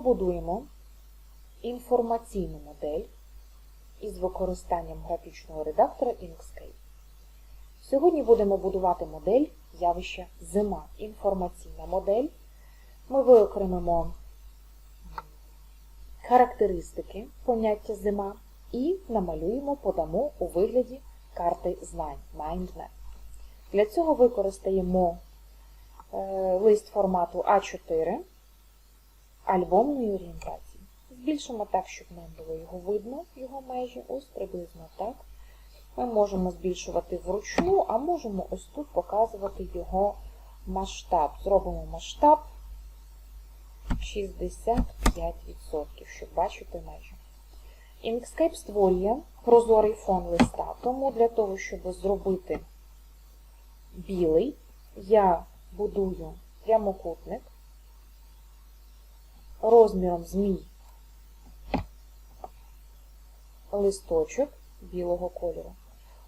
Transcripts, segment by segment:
побудуємо інформаційну модель із використанням графічного редактора Inkscape. Сьогодні будемо будувати модель явища зима. Інформаційна модель. Ми виокремимо характеристики поняття зима і намалюємо, подамо у вигляді карти знань MindMap. Для цього використаємо е, лист формату А4 альбомної орієнтації. Збільшимо так, щоб нам було його видно, його межі, ось приблизно так. Ми можемо збільшувати вручну, а можемо ось тут показувати його масштаб. Зробимо масштаб 65%, щоб бачити межі. Inkscape створює прозорий фон листа, тому для того, щоб зробити білий, я будую прямокутник розміром з мій листочок білого кольору.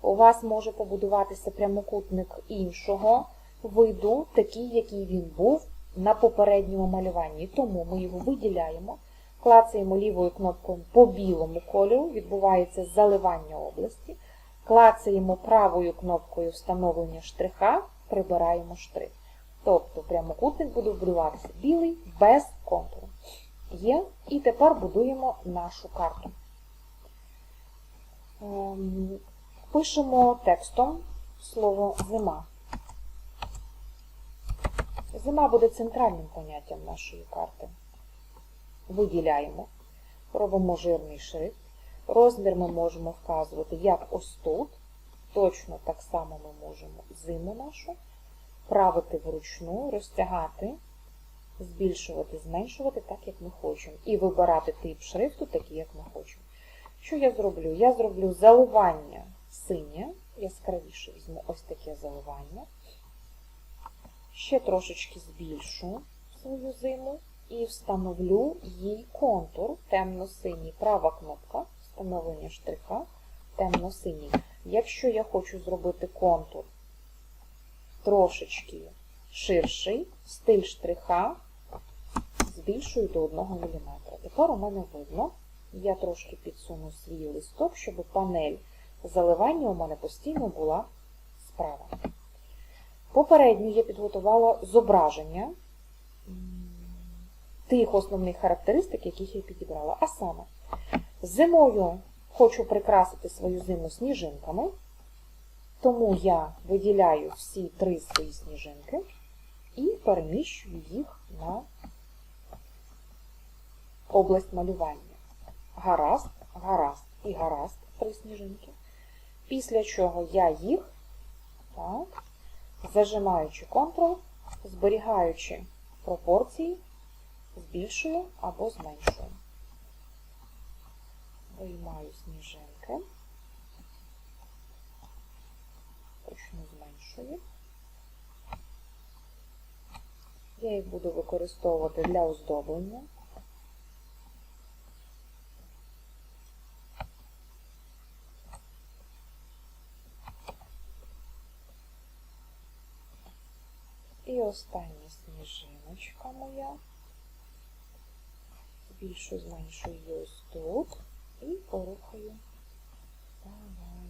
У вас може побудуватися прямокутник іншого виду, такий, який він був на попередньому малюванні. Тому ми його виділяємо, клацаємо лівою кнопкою по білому кольору, відбувається заливання області, клацаємо правою кнопкою встановлення штриха, прибираємо штрих. Тобто прямокутник буде будуватися білий без контуру. Є. І тепер будуємо нашу карту. Ем, Пишемо текстом слово зима. Зима буде центральним поняттям нашої карти. Виділяємо, робимо жирний шрифт. Розмір ми можемо вказувати як ось тут. Точно так само ми можемо зиму нашу правити вручну, розтягати, збільшувати, зменшувати так, як ми хочемо. І вибирати тип шрифту такий, як ми хочемо. Що я зроблю? Я зроблю заливання синє, яскравіше візьму ось таке заливання. Ще трошечки збільшу свою зиму і встановлю їй контур темно-синій. Права кнопка встановлення штриха темно-синій. Якщо я хочу зробити контур трошечки ширший, стиль штриха збільшую до 1 мм. Тепер у мене видно, я трошки підсуну свій листок, щоб панель заливання у мене постійно була справа. Попередньо я підготувала зображення тих основних характеристик, яких я підібрала. А саме, зимою хочу прикрасити свою зиму сніжинками, тому я виділяю всі три свої сніжинки і переміщую їх на область малювання. Гаразд, гаразд і гаразд три сніжинки. Після чого я їх, так, зажимаючи Ctrl, зберігаючи пропорції, збільшую або зменшую. Виймаю сніжинки, точно зменшую. Я їх буду використовувати для оздоблення. І остання сніжиночка моя. Збільшу, зменшую її ось тут і порухаю. Давай.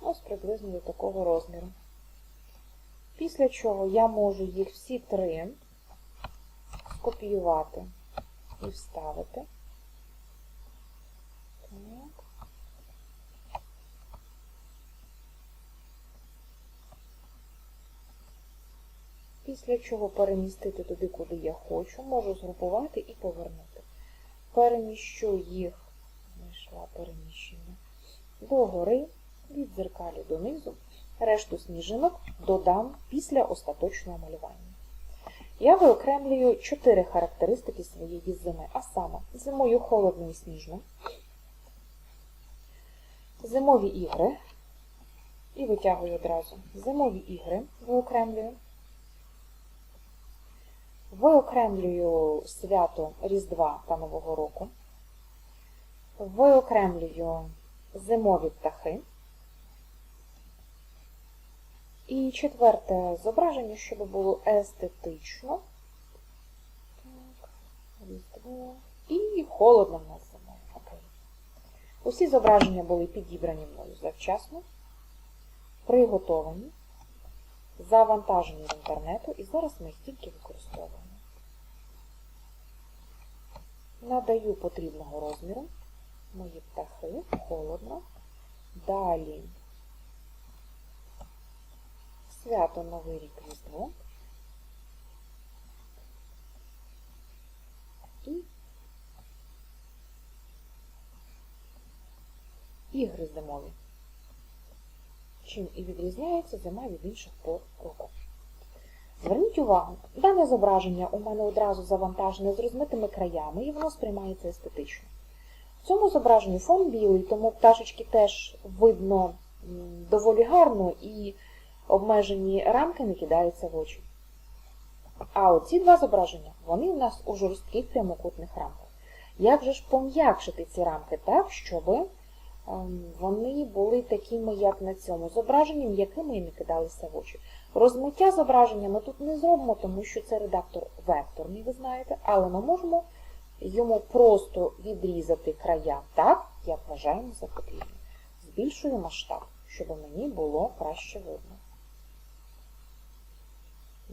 Ось приблизно до такого розміру. Після чого я можу їх всі три скопіювати і вставити. Так. Після чого перемістити туди, куди я хочу, можу згрупувати і повернути. Переміщу їх, знайшла переміщення, догори, від дзеркалі донизу, решту сніжинок додам після остаточного малювання. Я виокремлюю чотири характеристики своєї зими, а саме зимою холодно і сніжно, зимові ігри, і витягую одразу зимові ігри виокремлюю. Виокремлюю свято Різдва та Нового року. Виокремлюю зимові птахи. І четверте зображення, щоб було естетично. Так, різдво. І холодно в нас зимою. Окей. Усі зображення були підібрані мною завчасно, приготовані, завантажені з інтернету, і зараз ми їх тільки використовуємо. Надаю потрібного розміру. Мої птахи, холодно. Далі свято Новий рік Різдво. І ігри зимові. Чим і відрізняється зима від інших пор року. Зверніть увагу, дане зображення у мене одразу завантажене з розмитими краями, і воно сприймається естетично. В цьому зображенні фон білий, тому пташечки теж видно доволі гарно і обмежені рамки не кидаються в очі. А оці два зображення, вони у нас у жорстких прямокутних рамках. Як же ж пом'якшити ці рамки так, щоб ем, вони були такими, як на цьому зображенні, м'якими і не кидалися в очі. Розмиття зображення ми тут не зробимо, тому що це редактор векторний, ви знаєте, але ми можемо йому просто відрізати края так, як вважаємо за потрібне. Збільшую масштаб, щоб мені було краще видно.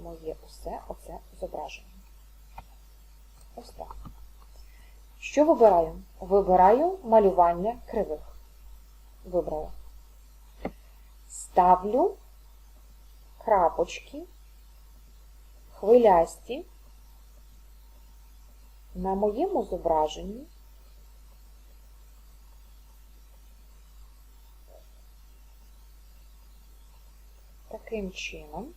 Моє усе оце зображення. Ось так. Що вибираю? Вибираю малювання кривих. Вибрала. Ставлю крапочки хвилясті на моєму зображенні таким чином,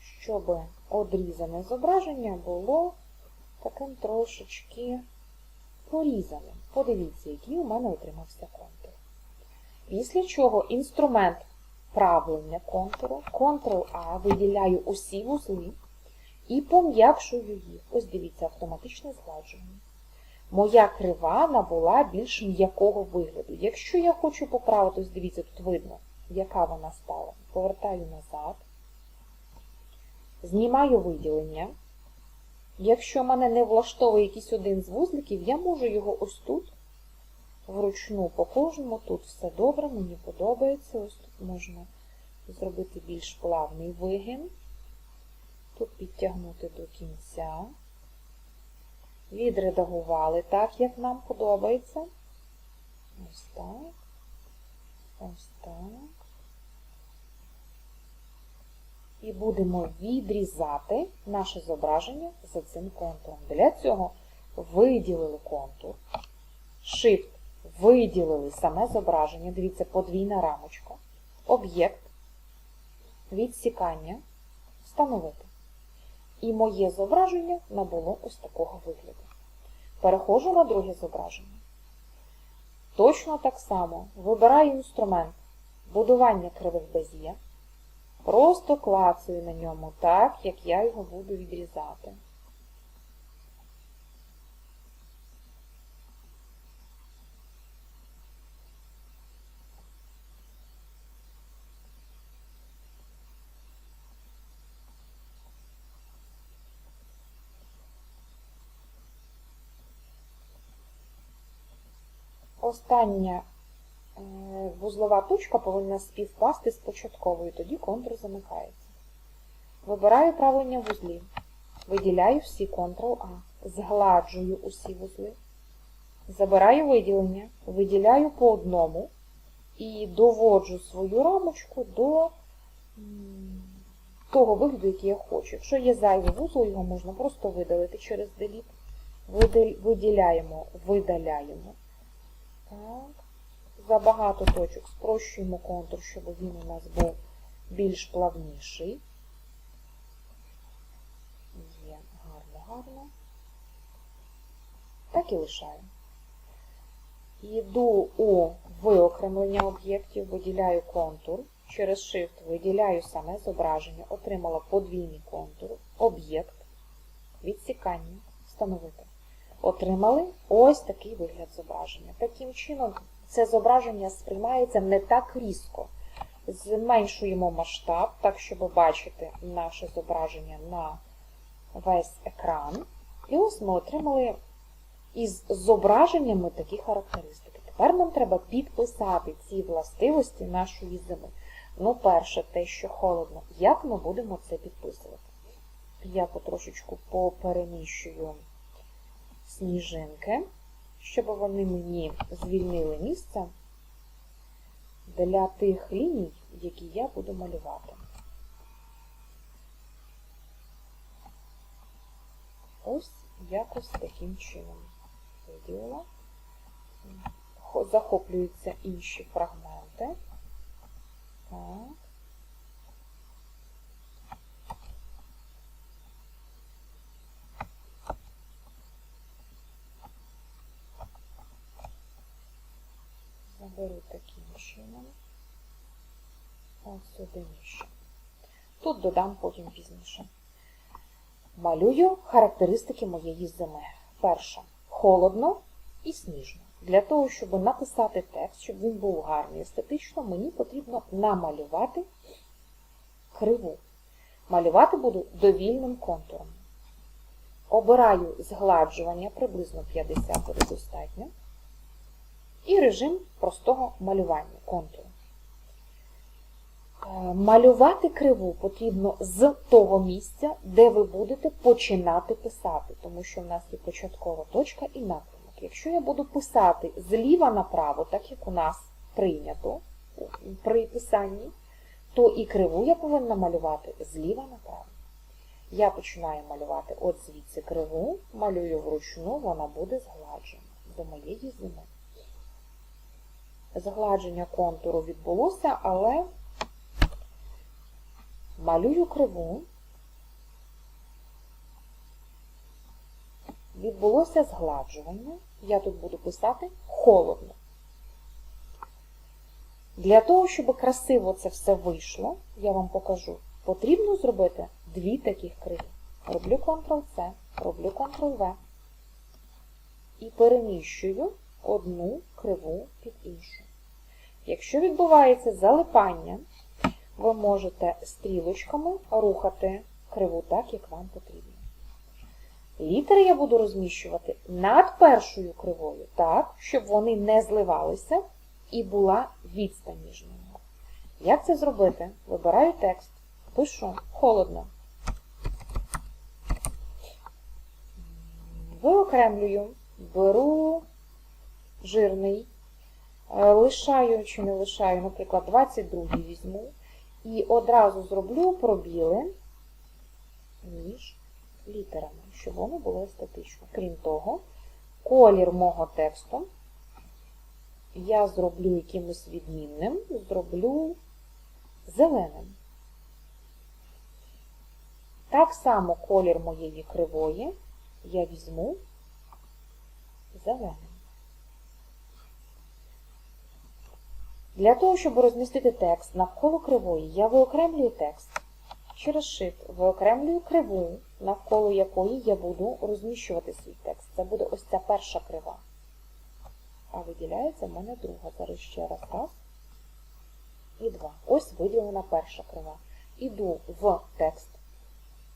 щоб одрізане зображення було таким трошечки порізаним. Подивіться, який у мене отримався контур. Після чого інструмент правлення контуру, Ctrl-A, виділяю усі вузли і пом'якшую їх. Ось дивіться, автоматичне згладження. Моя крива набула більш м'якого вигляду. Якщо я хочу поправити, ось дивіться, тут видно, яка вона стала. Повертаю назад, знімаю виділення. Якщо мене не влаштовує якийсь один з вузликів, я можу його ось тут, вручну по кожному. Тут все добре, мені подобається. Ось тут можна зробити більш плавний вигін. Тут підтягнути до кінця. Відредагували так, як нам подобається. Ось так. Ось так. І будемо відрізати наше зображення за цим контуром. Для цього виділили контур. Shift виділили саме зображення. Дивіться, подвійна рамочка. Об'єкт. Відсікання. Встановити. І моє зображення набуло ось такого вигляду. Переходжу на друге зображення. Точно так само вибираю інструмент будування кривих без'є. Просто клацаю на ньому так, як я його буду відрізати. Остання е, вузлова точка повинна співпасти з початковою, тоді контур замикається. Вибираю правлення вузлів, виділяю всі Ctrl-A, згладжую усі вузли, забираю виділення, виділяю по одному і доводжу свою рамочку до того вигляду, який я хочу. Якщо є зайвий вузол, його можна просто видалити через Delete. Виділяємо, видаляємо. Так. Забагато точок спрощуємо контур, щоб він у нас був більш плавніший. Є гарно, гарно. Так і лишаю. Йду у виокремлення об'єктів, виділяю контур. Через Shift виділяю саме зображення, отримала подвійний контур, об'єкт, відсікання, встановити. Отримали ось такий вигляд зображення. Таким чином, це зображення сприймається не так різко. Зменшуємо масштаб, так, щоб бачити наше зображення на весь екран. І ось ми отримали із зображеннями такі характеристики. Тепер нам треба підписати ці властивості нашої зими. Ну, перше, те, що холодно. Як ми будемо це підписувати? Я потрошечку попереміщую сніжинки, щоб вони мені звільнили місце для тих ліній, які я буду малювати. Ось якось таким чином виділила. Захоплюються інші фрагменти. Так. Заберу таким чином. Ось сюди нижче. Тут додам потім пізніше. Малюю характеристики моєї зими. Перше. Холодно і сніжно. Для того, щоб написати текст, щоб він був гарний естетично, мені потрібно намалювати криву. Малювати буду довільним контуром. Обираю згладжування, приблизно 50 буде достатньо. І режим простого малювання контуру. Е, Малювати криву потрібно з того місця, де ви будете починати писати, тому що в нас є початкова точка і напрямок. Якщо я буду писати зліва направо, так як у нас прийнято при писанні, то і криву я повинна малювати зліва направо. Я починаю малювати от звідси криву, малюю вручну, вона буде згладжена до моєї зими. Згладження контуру відбулося, але малюю криву. Відбулося згладжування. Я тут буду писати холодно. Для того, щоб красиво це все вийшло, я вам покажу, потрібно зробити дві таких криві. Роблю Ctrl-C, роблю Ctrl-V і переміщую одну криву під іншу. Якщо відбувається залипання, ви можете стрілочками рухати криву так, як вам потрібно. Літери я буду розміщувати над першою кривою, так, щоб вони не зливалися і була відстань між ними. Як це зробити? Вибираю текст, пишу холодно. Виокремлюю, беру жирний, е, лишаю чи не лишаю, наприклад, 22 візьму, і одразу зроблю пробіли між літерами, щоб воно було естетично. Крім того, колір мого тексту я зроблю якимось відмінним, зроблю зеленим. Так само колір моєї кривої я візьму зеленим. Для того, щоб розмістити текст навколо кривої, я виокремлюю текст через Shift, виокремлюю криву, навколо якої я буду розміщувати свій текст. Це буде ось ця перша крива. А виділяється в мене друга. Зараз ще раз. Раз і два. Ось виділена перша крива. Іду в текст,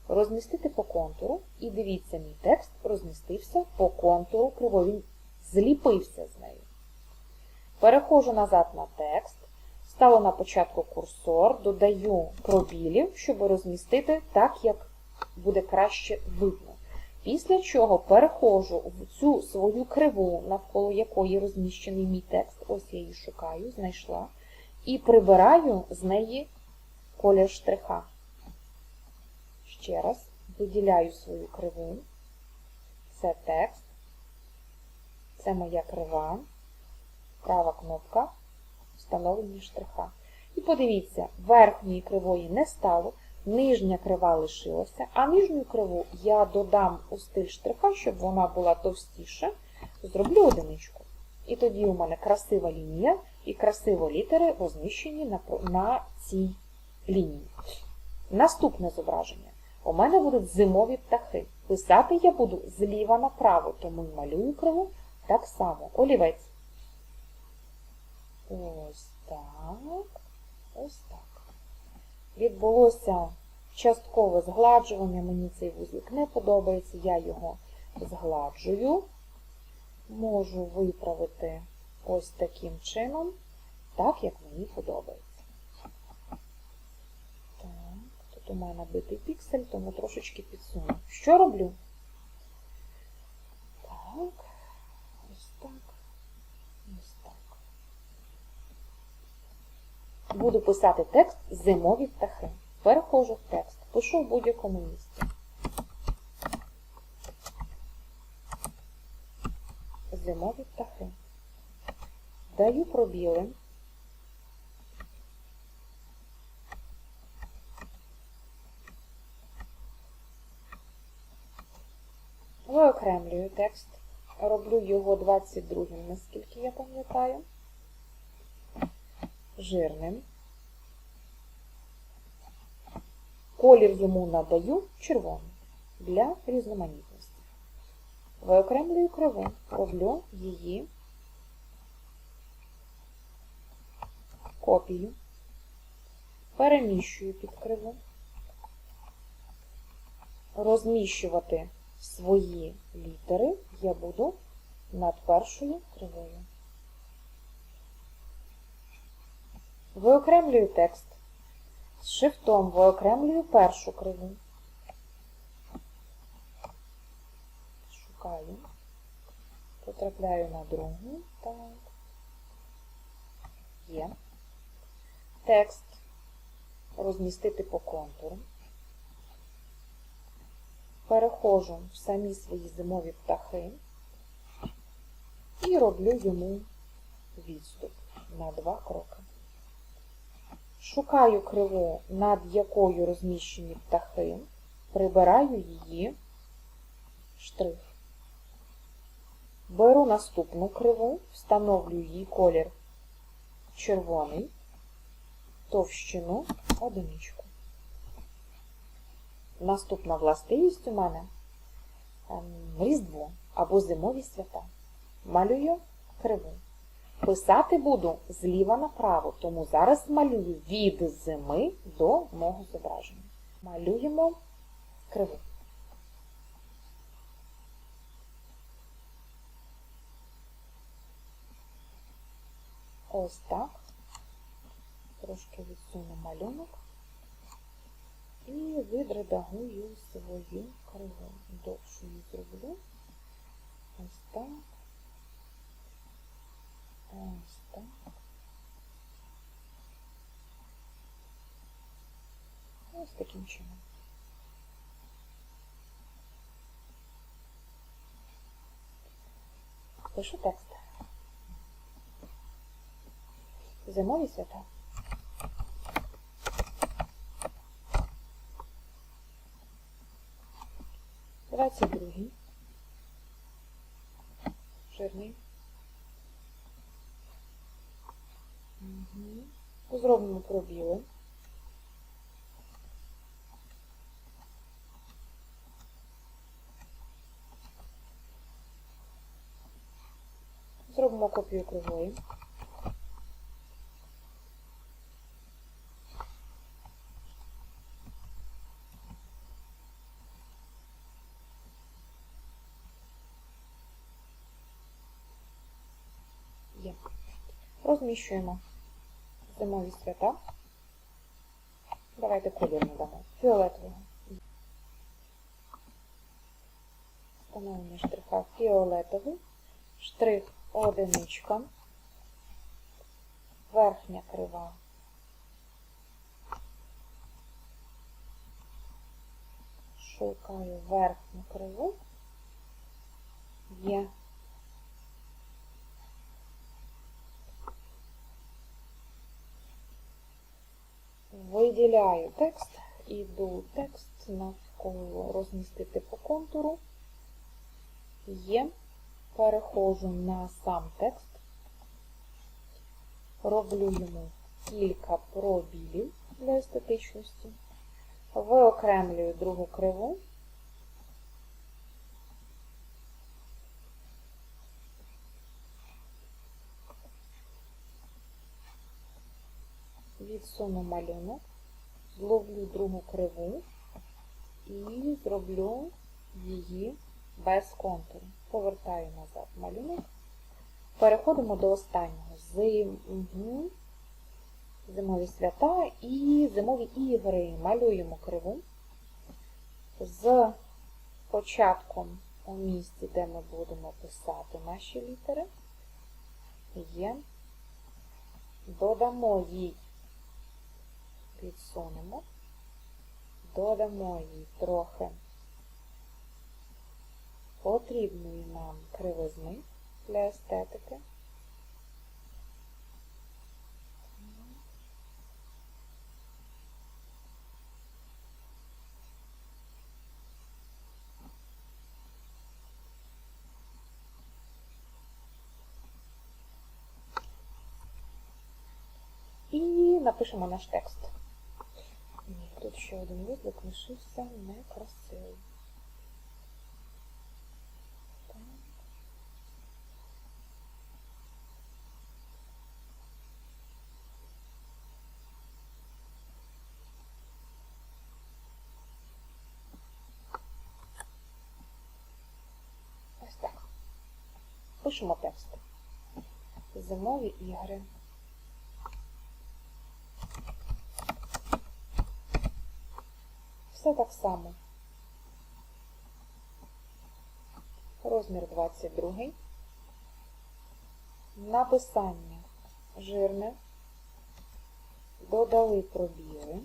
розмістити по контуру, і дивіться, мій текст розмістився по контуру кривої. Він зліпився з нею. Переходжу назад на текст, ставлю на початку курсор, додаю пробілів, щоб розмістити так, як буде краще видно. Після чого переходжу в цю свою криву, навколо якої розміщений мій текст, ось я її шукаю, знайшла, і прибираю з неї колір штриха. Ще раз виділяю свою криву. Це текст, це моя крива, права кнопка встановлення штриха. І подивіться, верхньої кривої не стало, нижня крива лишилася, а нижню криву я додам у стиль штриха, щоб вона була товстіша, зроблю одиничку. І тоді у мене красива лінія і красиво літери розміщені на, на цій лінії. Наступне зображення. У мене будуть зимові птахи. Писати я буду зліва направо, тому малюю криву так само. Олівець. Ось так. Ось так. Відбулося часткове згладжування. Мені цей вузлик не подобається, я його згладжую. Можу виправити ось таким чином, так як мені подобається. Так, тут у мене битий піксель, тому трошечки підсуну. Що роблю? Так, ось так, ось так. Буду писати текст зимові птахи. Переходжу в текст, пишу в будь-якому місці. Зимові птахи. Даю пробіли. Виокремлюю текст. Роблю його 22-м, наскільки я пам'ятаю. Жирним. Колір йому надаю червоний для різноманітності. Виокремлюю криву, роблю її копію, переміщую під криву, розміщувати свої літери я буду над першою кривою. Виокремлюю текст. З шифтом виокремлюю першу криву. Шукаю. Потрапляю на другу. Так. Є. Текст розмістити по контуру. Переходжу в самі свої зимові птахи і роблю йому відступ на два кроки. Шукаю криву, над якою розміщені птахи, прибираю її штрих. Беру наступну криву, встановлюю її колір червоний, товщину одиничку. Наступна властивість у мене ем, Різдво або зимові свята. Малюю криву. Писати буду зліва направо, тому зараз малюю від зими до мого зображення. Малюємо криву. Ось так. Трошки відсуну малюнок і відредагую свою криву. Довшу її зроблю. Ось так. Ось так. Таким чином. Пишу текст. Зимові свята. Двадцять другий. Жирний. Угу. Зробимо пробіли. Зробимо копію. Є. Розміщуємо зимові свята. Давайте колір надамо. Фіолетового. Встановлення штриха фіолетовий. Штрих одиничка. Верхня крива. Шукаю верхню криву. Є. Виділяю текст, іду текст навколо розмістити по контуру. Є. Переходжу на сам текст, роблю йому кілька пробілів для естетичності, виокремлюю другу криву. відсуну малюнок, зловлю другу криву і зроблю її без контуру. Повертаю назад малюнок. Переходимо до останнього. Зим... угу. Зимові свята і зимові ігри. Малюємо криву. З початком у місці, де ми будемо писати наші літери, є. Додамо їй, підсунемо, додамо їй трохи потрібної нам кривизни для естетики. І напишемо наш текст. Тут ще один виклик лишився некрасивий. Ось так. Пишемо текст. Зимові ігри. Все так само. Розмір 22. Написання жирне. Додали пробіли.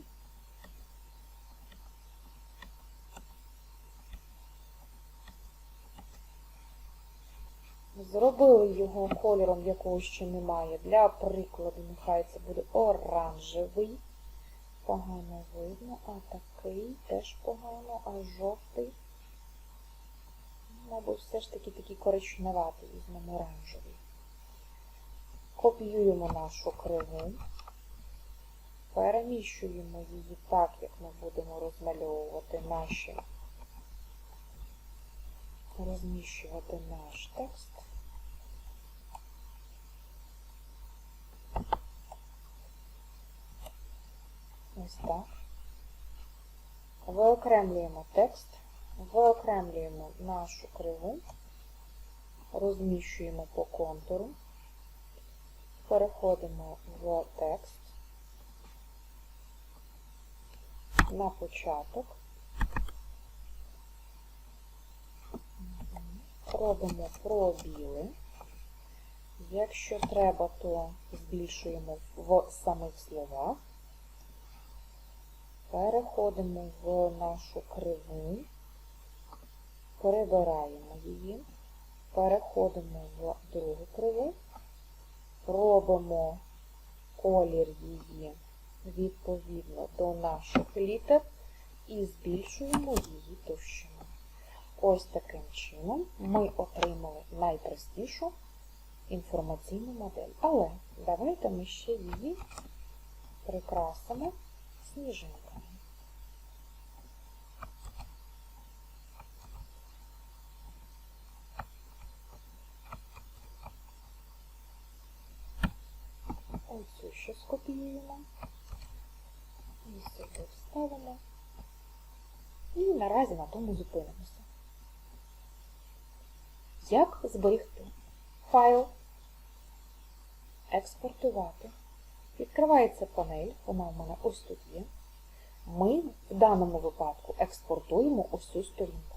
Зробили його кольором, якого ще немає. Для прикладу, нехай це буде оранжевий. Погано видно, а такий теж погано, а жовтий. Мабуть, все ж таки такий коричневатий, візьмемо оранжевий. Копіюємо нашу криву, переміщуємо її так, як ми будемо розмальовувати наші, розміщувати наш текст. Так. Виокремлюємо текст, виокремлюємо нашу криву, розміщуємо по контуру, переходимо в текст на початок, робимо пробіли. Якщо треба, то збільшуємо в самих словах. Переходимо в нашу криву, перебираємо її, переходимо в другу криву, робимо колір її відповідно до наших літер і збільшуємо її товщину. Ось таким чином ми отримали найпростішу інформаційну модель. Але давайте ми ще її прикрасимо сніжинками. Оцю ще скопіюємо. І сюди вставимо. І наразі на тому зупинимося. Як зберегти файл, експортувати. Відкривається панель, вона у мене ось тут є. Ми в даному випадку експортуємо ось цю сторінку.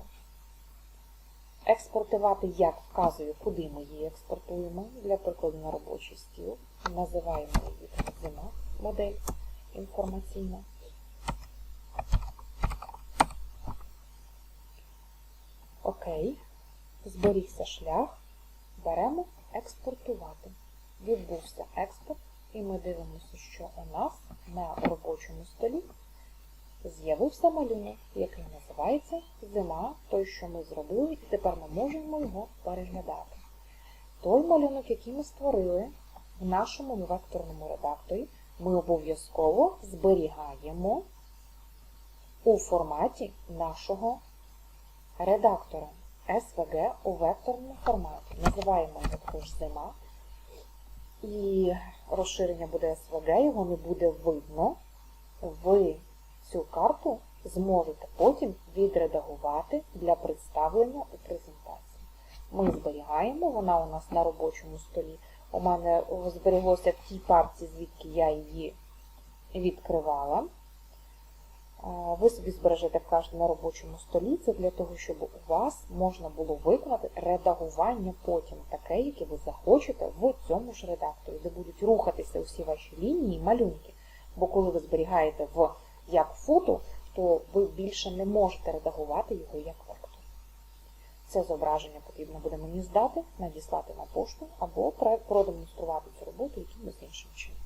Експортувати, як вказую, куди ми її експортуємо, для прикладу на робочий стіл. Називаємо її зима, модель інформаційна. Окей, зберігся шлях, беремо експортувати. Відбувся експорт, і ми дивимося, що у нас на робочому столі з'явився малюнок, який називається Зима, той, що ми зробили, і тепер ми можемо його переглядати. Той малюнок, який ми створили в нашому векторному редакторі, ми обов'язково зберігаємо у форматі нашого редактора SVG у векторному форматі. Називаємо його також зима. І розширення буде СВГ, його не буде видно, ви цю карту зможете потім відредагувати для представлення у презентації. Ми зберігаємо, вона у нас на робочому столі. У мене збереглося в тій партії, звідки я її відкривала. Ви собі збережете вкажете на робочому столі. Це для того, щоб у вас можна було виконати редагування потім таке, яке ви захочете в цьому ж редакторі, де будуть рухатися усі ваші лінії, малюнки. Бо коли ви зберігаєте в як фото, то ви більше не можете редагувати його як вектор. Це зображення потрібно буде мені здати, надіслати на пошту або продемонструвати цю роботу якимось іншим чином.